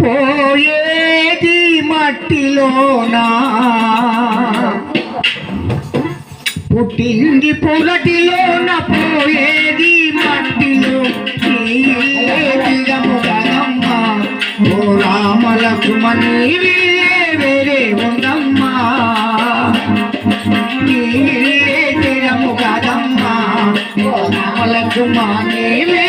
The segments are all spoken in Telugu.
పోయేది మట్టిలోనా? పుట్టింది పొగటిలోన పోయేది మట్టిలో. దిగముగదమ్మా ఓ రామలకు మనీవే వేరే ఉందమ్మా. నీవే దిగముగదమ్మా ఓ రామలకు మనీవే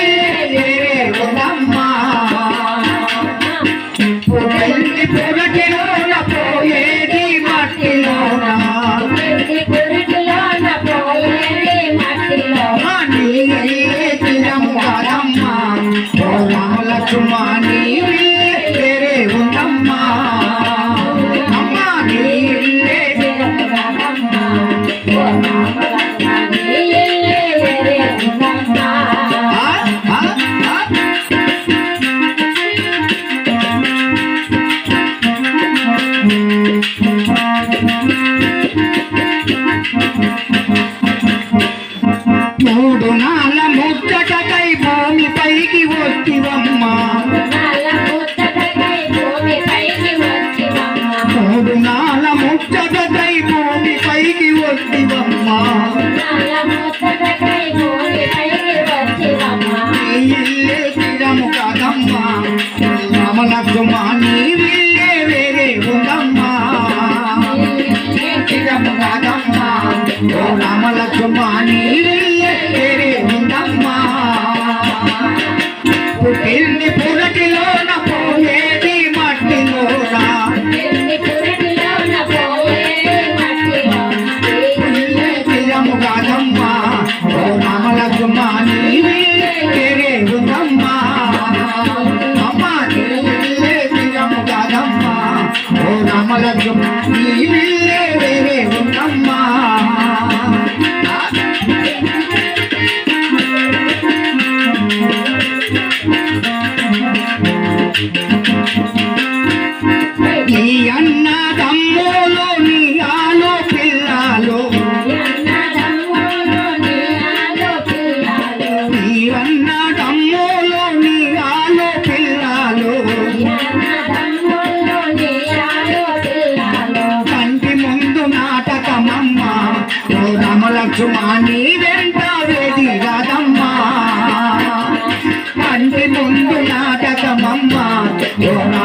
I'm gonna love you.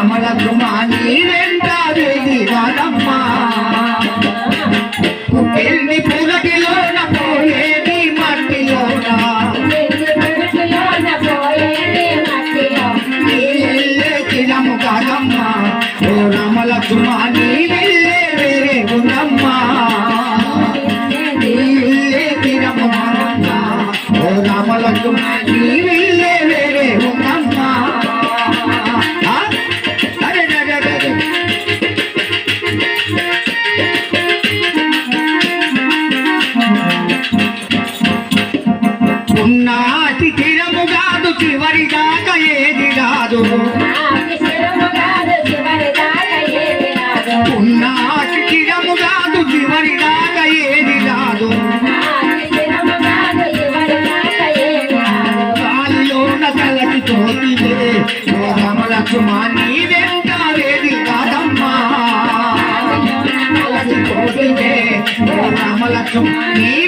Ramana Brahmani Là 弟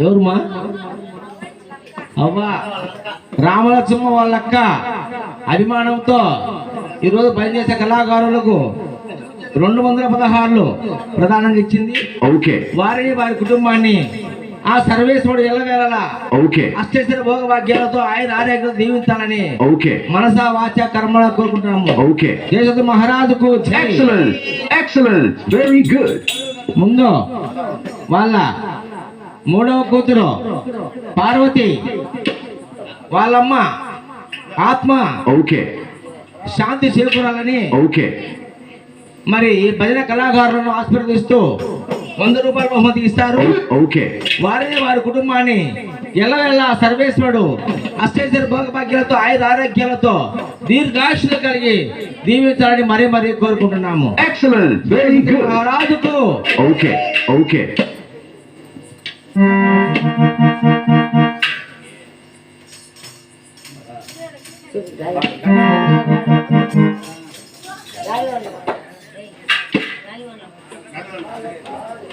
ఎవరుమా? అవ్వా. రామలక్ష్మ వాళ్ళక్క అభిమానంతో ఈరోజు పనిచేసే కళాకారులకు రెండు వందల పదహారులు ప్రధానంగా ఇచ్చింది. ఓకే. వారిని వారి కుటుంబాన్ని ఆ సర్వేశ్వరుడు ఎల్లవేళలా Okay. అష్టేశ్వర భోగ భాగ్యాలతో ఆయన ఆరోగ్యం దీవించాలని Okay. మనసా వాచ కర్మ కోరుకుంటున్నాము Okay. దేశ మహారాజుకు. Very good. ముందు వాళ్ళ మూడవ కూతురు పార్వతి వాళ్ళమ్మ ఆత్మ Okay. శాంతి చేకూరాలని Okay. మరి ఈ భజన కళాకారులను ఆశీర్వదిస్తూ వంద రూపాయల బహుమతి ఇస్తారు Okay. వారిని వారి కుటుంబాన్ని ఎల్లవెల్ల సర్వేశ్వరుడు అష్టేశ్వర భోగభాగ్యాలతో ఆయుధ ఆరోగ్యాలతో దీర్ఘాయుషులు కలిగి దీవించాలని మరీ మరీ కోరుకుంటున్నాము Excellent. Very good. రాజుకు Okay.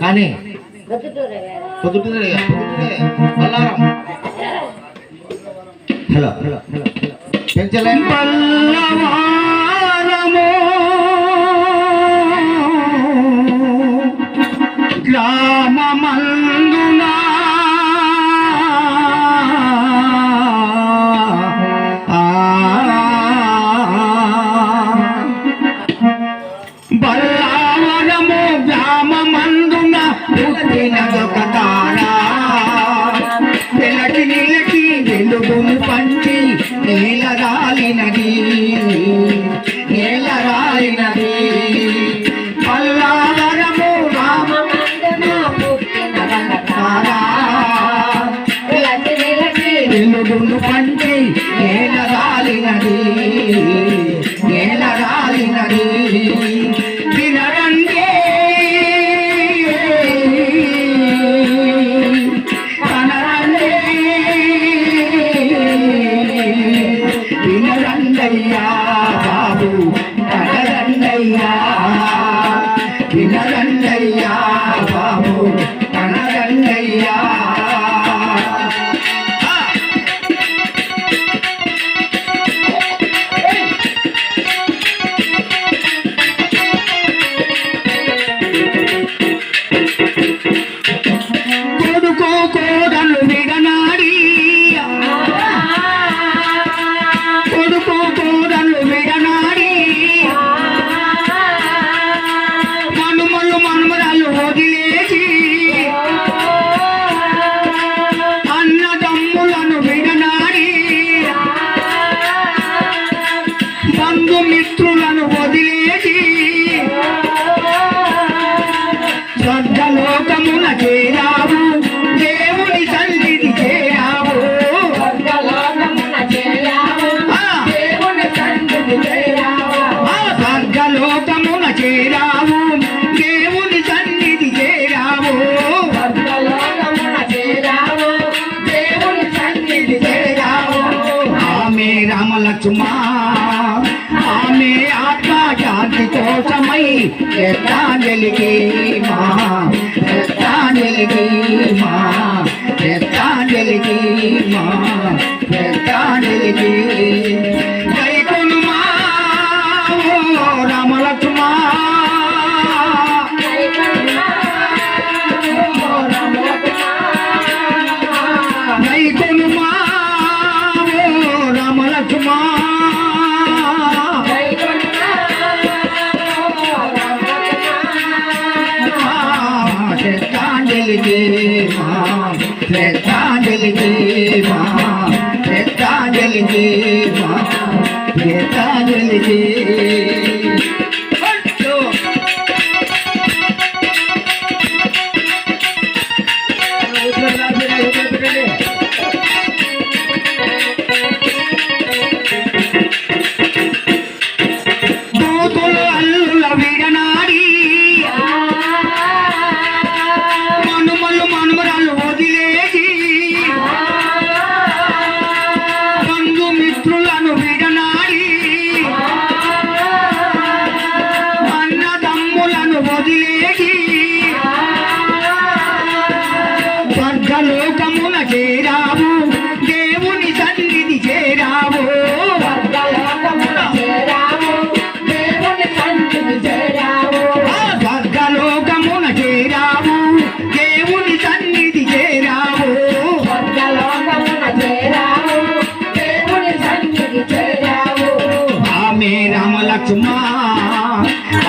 కానీ పొద్దుటూరే పొద్దుటూరే బల్లారం హలో హలో హలో పెంచలే. స్వర్గలోకమున చేరావు. దేవుని సన్నిధి చేరావు. చేరావు ఆమె రామలక్ష్మ ఆమె ఆత్మ శాంతి కోసమై ఎత్తాంజలికి మా ఎత్తాంజలికి మా ఎత్తాంజలికి మా ఎత్తాంజలికి శ్రద్ధాంజలికి మా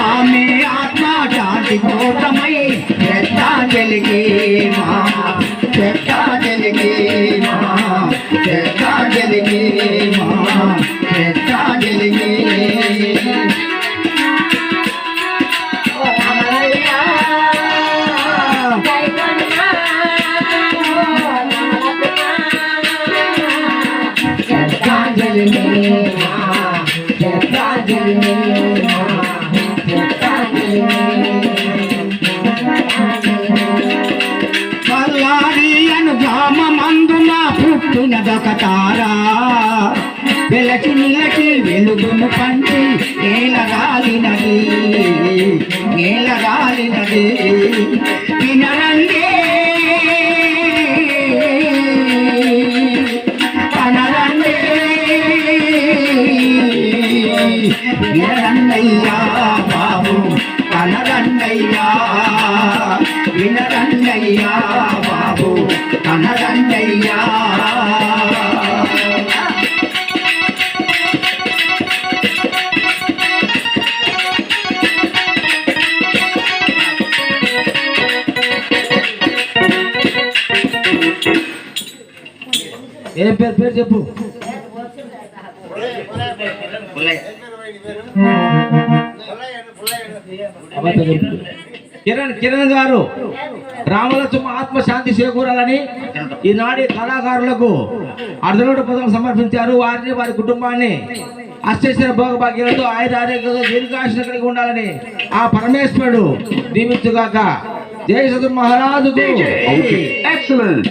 ఆమె ఆత్మ శాంతి కోసమై శ్రద్ధాంజలికి వెలకి నిలకి వెలుగును పంచి నేలగాలినది నేలగాలినది వినరండి కనరండి వినరండయ్యా బాబు కనరండయ్యా వినరండయ్యా బాబు కనరండయ్యా ఏం పేరు పేరు చెప్పు. కిరణ్ కిరణ్ గారు రామలక్ష్మ ఆత్మ శాంతి చేకూరాలని ఈనాటి కళాకారులకు అర్ధనోటి పదం సమర్పించారు వారిని వారి కుటుంబాన్ని అష్టేశ్వర భోగభాగ్యాలతో ఆయుర ఆరోగ్యంతో దీర్ఘాశన కలిగి ఉండాలని ఆ పరమేశ్వరుడు దీవించుగాక జయ సదు మహారాజుకు Okay. Excellent.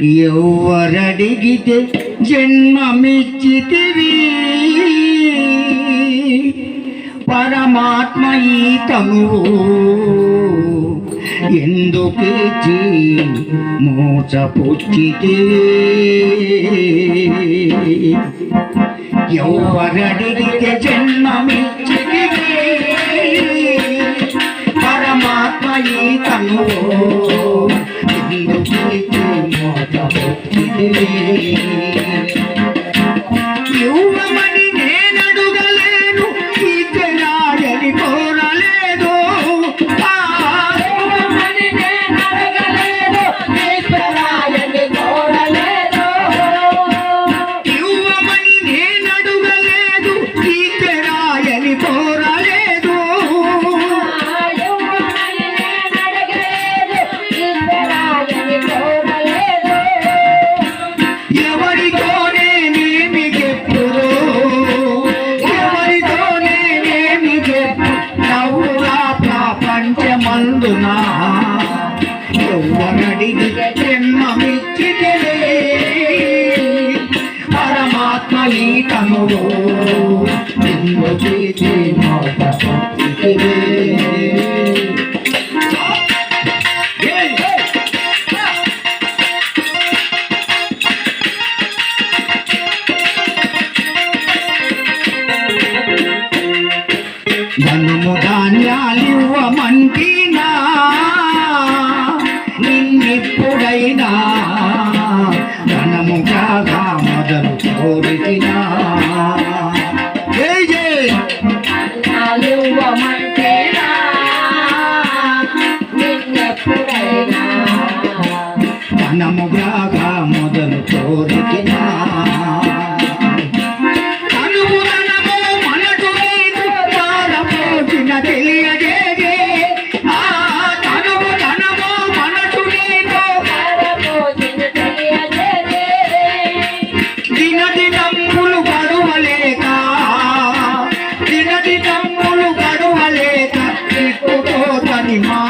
Yowaradigite iya, jenma michitivi పరమాత్మ ఈ తనువు ఎందుకిచ్చి మోసపుచ్చితివి ఎవరడిగితే జన్మమిచ్చితివి. పరమాత్మ ఈ తనువు ఎందుకిచ్చి మోసపుచ్చితివి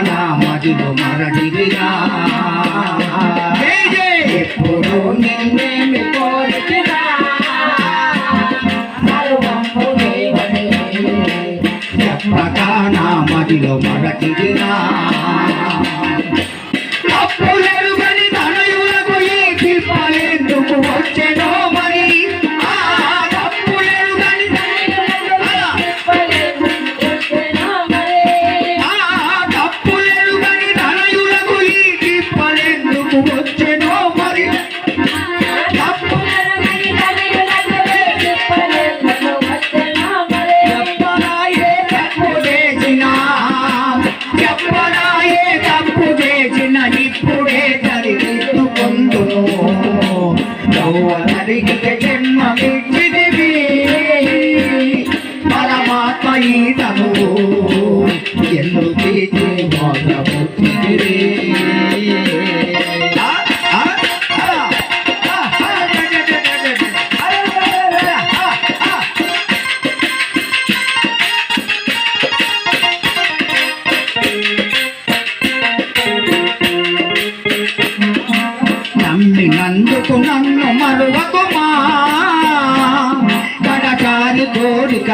మన మదిలో మరడివిరా ఎప్పుడు నిన్నేమి కోరికిరా చెప్పక నా మదిలో మరటిదిరా మరువకుమా కనకాని కోరిక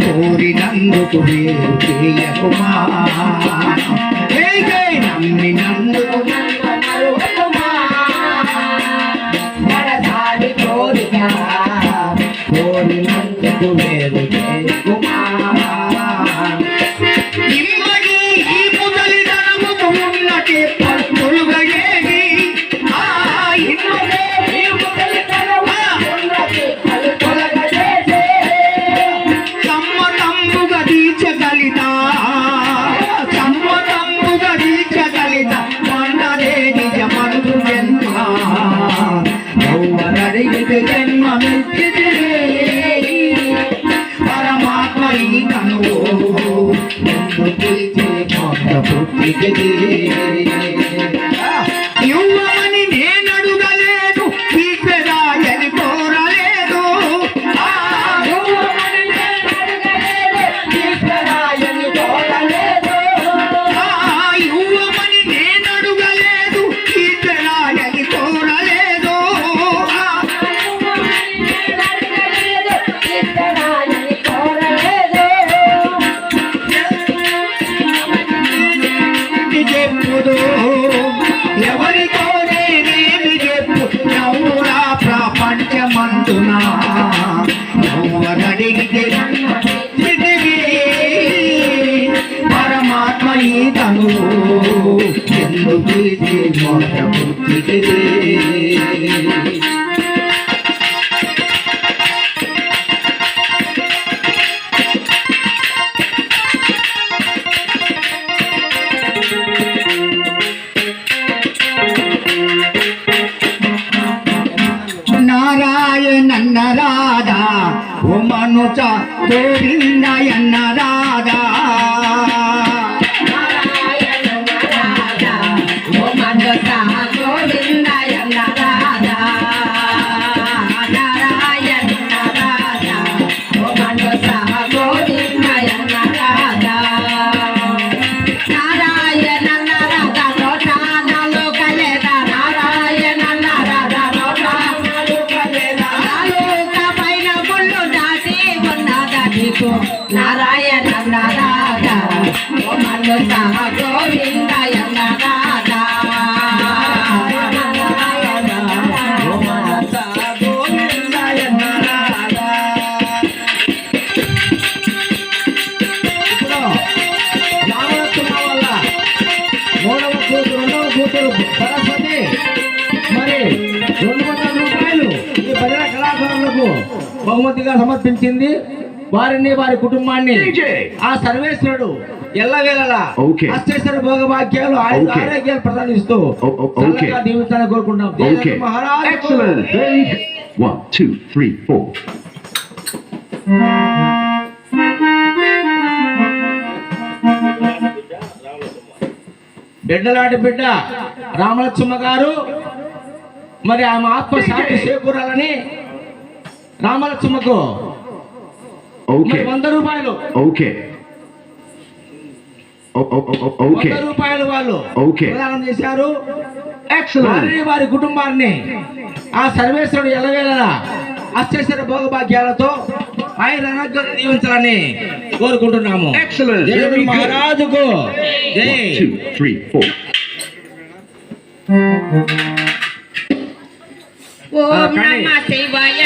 కోరినందుకు వేరు చేయకుమా? నమ్మినందుకు మరువకుమా కనకాని కోరిక కోరినందుకు వేరు மாற்றம் நாராயணன் ராதா ஓ மனுஷா கோவிந்த என்ன ராதா బహుమతిగా సమర్పించింది వారిని వారి కుటుంబాన్ని. ఆ సర్వేశ్వరుడు ఎల్లవేళలా. అష్టేశ్వర భోగభాగ్యాలు. ఆరోగ్యాలు ప్రసాదిస్తూ దీవించాలని కోరుకుంటాం. One, two, three, four. బిడ్డలాంటి బిడ్డ రామలక్ష్మ గారు మరి ఆమె ఆత్మ శాంతి చేకూరాలని రామలక్ష్మకు Okay. వంద రూపాయలు వంద okay. రూపాయలు వాళ్ళు Okay. ప్రదానం చేశారు వారి కుటుంబాన్ని ఆ సర్వేశ్వరుడు ఎలవేళలా అష్టేశ్వర భోగభాగ్యాలతో ఆయన అనుగ్రహం దీవించాలని కోరుకుంటున్నాము. మహారాజుకు జై One, two, three, four. ఓం నమ శివాయ